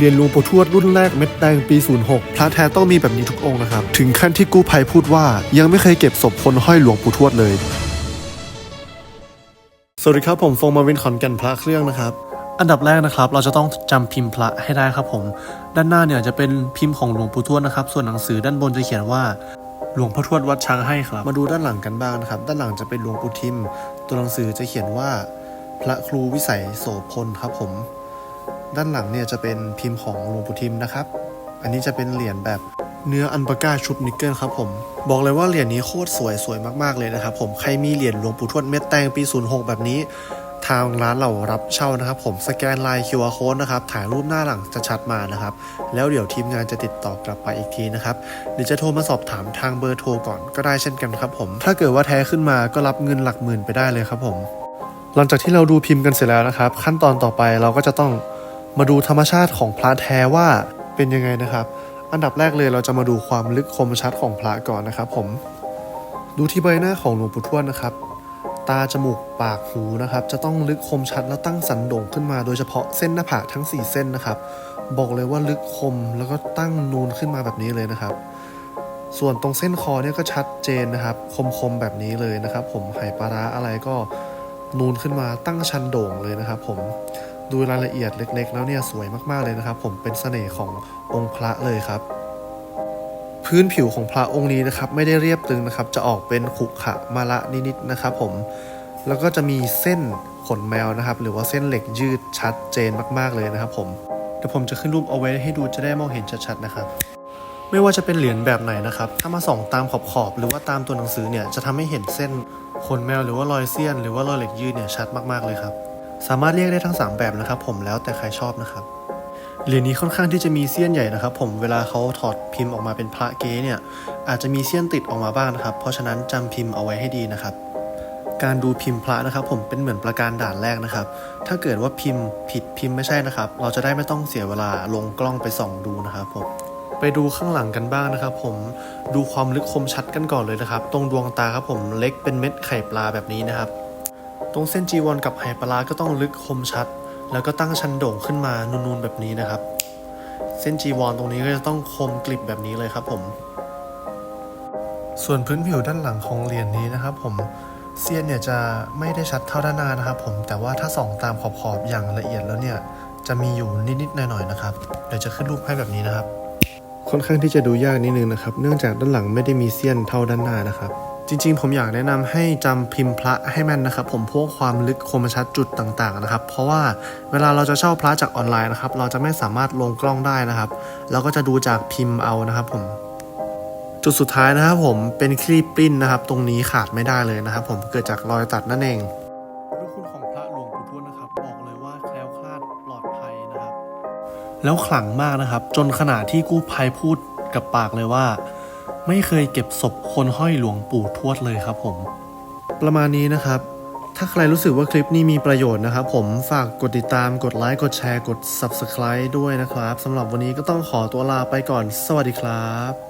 เรียญหลวงปู่ทวดรุ่นแรกเม็ดแดงปี 06 พระแท้ต้องมีแบบนี้ทุกองค์นะครับ ถึงขั้นที่กู้ภัยพูดว่า ยังไม่เคยเก็บศพคนห้อยหลวงปู่ทวดเลย สวัสดีครับผมฟงมาวินขอนแก่นพระเครื่องนะครับอันดับแรกนะครับเราจะต้องจำพิมพ์พระให้ได้ครับผม ด้านหน้าเนี่ยจะเป็นพิมพ์ของหลวงปู่ทวดนะครับ ส่วนหนังสือด้านบนจะเขียนว่าหลวงพ่อทวดวัดช้างให้ครับ มาดูด้านหลังกันบ้างนะครับ ด้านหลังจะเป็นหลวงปู่ทิม ตัวหนังสือจะเขียนว่า พระครูวิสัยโสพลครับผม ด้านหลังเนี่ยจะเป็นพิมพ์ของหลวงปู่ทิมนะครับ อันนี้จะเป็นเหรียญแบบเนื้ออันปาก้าชุบนิกเกิลครับผม บอกเลยว่าเหรียญนี้โคตรสวยสวยมากๆเลยนะครับผมใครมีเหรียญหลวงปู่ทวดเม็ดแตงปี 06 แบบนี้ ทางร้านเรารับเช่านะครับผมสแกนลน์ QR code นะครับถ่ายรูปหน้าหลังจะชัดมานะครับ แล้วเดี๋ยวทีมงานจะติดต่อกลับไปอีกทีนะครับหรือจะโทรมาสอบถามทางเบอร์โทรก่อนก็ได้เช่นกันครับผม ถ้าเกิดว่าแท้ขึ้นมาก็รับเงินหลักหมื่นไปได้เลยครับผม หลังจากที่เราดูพิมพ์กันเสร็จแล้วนะครับ ขั้นตอนต่อไปเราก็จะต้อง มาดูธรรมชาติของพระแท้ว่าเป็นยังไงนะครับ อันดับแรกเลยเราจะมาดูความลึกคมชัดของพระก่อนนะครับ ผม ดูที่ใบหน้าของหลวงปู่ทวดนะครับ ตาจมูกปากหูนะครับ จะต้องลึกคมชัดแล้วตั้งสันโด่งขึ้นมา โดยเฉพาะเส้นหน้าผากทั้ง 4 เส้นนะครับ บอกเลยว่าลึกคมแล้วก็ตั้งนูนขึ้นมาแบบนี้เลยนะครับส่วนตรงเส้นคอเนี่ยก็ชัดเจนนะครับ คมๆแบบนี้เลยนะครับ ผมไหปลาร้าอะไรก็นูนขึ้นมาตั้งชันโด่งเลยนะครับ ผม ดูรายละเอียดเล็ก ๆ แล้วเนี่ยสวยมากๆเลยนะครับ ผมเป็นเสน่ห์ขององค์พระเลยครับ พื้นผิวของพระองค์นี้นะครับ ไม่ได้เรียบตึงนะครับ จะออกเป็นขุขะมาละนิดๆนะครับ ผมแล้วก็จะมีเส้นขนแมวนะครับ หรือว่าเส้นเหล็กยืดชัดเจนมากๆเลยนะครับผมเดี๋ยวผมจะขึ้นรูปเอาไว้ให้ดูจะได้มองเห็นชัดๆนะครับไม่ว่าจะเป็นเหรียญแบบไหนนะครับ ถ้ามาส่องตามขอบขอบหรือว่าตามตัวหนังสือเนี่ย จะทำให้เห็นเส้นขนแมวหรือว่ารอยเสี้ยน หรือว่ารอยเหล็กยืดเนี่ยชัดมากๆเลยครับ สามารถเรียกได้ทั้ง 3 แบบนะครับ ผมแล้วแต่ใครชอบนะครับเหรียญนี้ค่อนข้างที่จะมีเสี้ยนใหญ่นะครับ ผมเวลาเขาถอดพิมพ์ออกมาเป็นพระเก๊เนี่ยอาจจะมีเสี้ยนติดออกมาบ้างนะครับ เพราะฉะนั้นจำพิมพ์เอาไว้ให้ดีนะครับ การดูพิมพ์พระนะครับ ผมเป็นเหมือนประการด่านแรกนะครับ ถ้าเกิดว่าพิมพ์ผิดพิมพ์ไม่ใช่นะครับ เราจะได้ไม่ต้องเสียเวลาลงกล้องไปส่องดูนะครับผมไปดูข้างหลังกันบ้างนะครับ ผมดูความลึกคมชัดกันก่อนเลยนะครับ ตรงดวงตาครับผมเล็กเป็นเม็ดไข่ปลาแบบนี้นะครับ ตรงเส้นจีวรกับไหปลาร้าก็ต้องลึกคมชัด แล้วก็ตั้งชันโด่งขึ้นมานูนๆแบบนี้นะครับ เส้นจีวรตรงนี้ก็จะต้องคมกลิบแบบนี้เลยครับผม ส่วนพื้นผิวด้านหลังของเหรียญนี้นะครับ ผมเซียนเนี่ยจะไม่ได้ชัดเท่าด้านหน้านะครับ ผมแต่ว่าถ้าส่องตามขอบๆอย่างละเอียดแล้วเนี่ยจะมีอยู่นิดๆหน่อยๆนะครับเดี๋ยวจะขึ้นรูปให้แบบนี้นะครับ ค่อนข้างที่จะดูยากนิดนึงนะครับ เนื่องจากด้านหลังไม่ได้มีเสี้ยนเท่าด้านหน้านะครับ จริงๆ ผมอยากแนะนำให้จำพิมพ์พระให้แม่นนะครับ ผมพวกความลึกคมชัดจุดต่างๆนะครับ เพราะว่าเวลาเราจะเช่าพระจากออนไลน์นะครับ เราจะไม่สามารถลงกล้องได้นะครับ เราก็จะดูจากพิมพ์เอานะครับ ผม จุดสุดท้ายนะครับ ผมเป็นคลีปปริ้นนะครับ ตรงนี้ขาดไม่ได้เลยนะครับ ผมเกิดจากรอยตัดนั่นเองด้วยคุณของพระหลวงปู่ทวดนะครับบอกเลยว่าแคล้วคลาดปลอดภัยนะครับแล้วขลังมากนะครับ จนขนาดที่กู้ภัยพูดกับปากเลยว่า ไม่เคยเก็บศพคนห้อยหลวงปู่ทวดเลยครับผม ประมาณนี้นะครับ ถ้าใครรู้สึกว่าคลิปนี้มีประโยชน์นะครับ ผมฝากกดติดตามกดไลค์กดแชร์กด Subscribe ด้วยนะครับสำหรับวันนี้ก็ต้องขอตัวลาไปก่อน สวัสดีครับ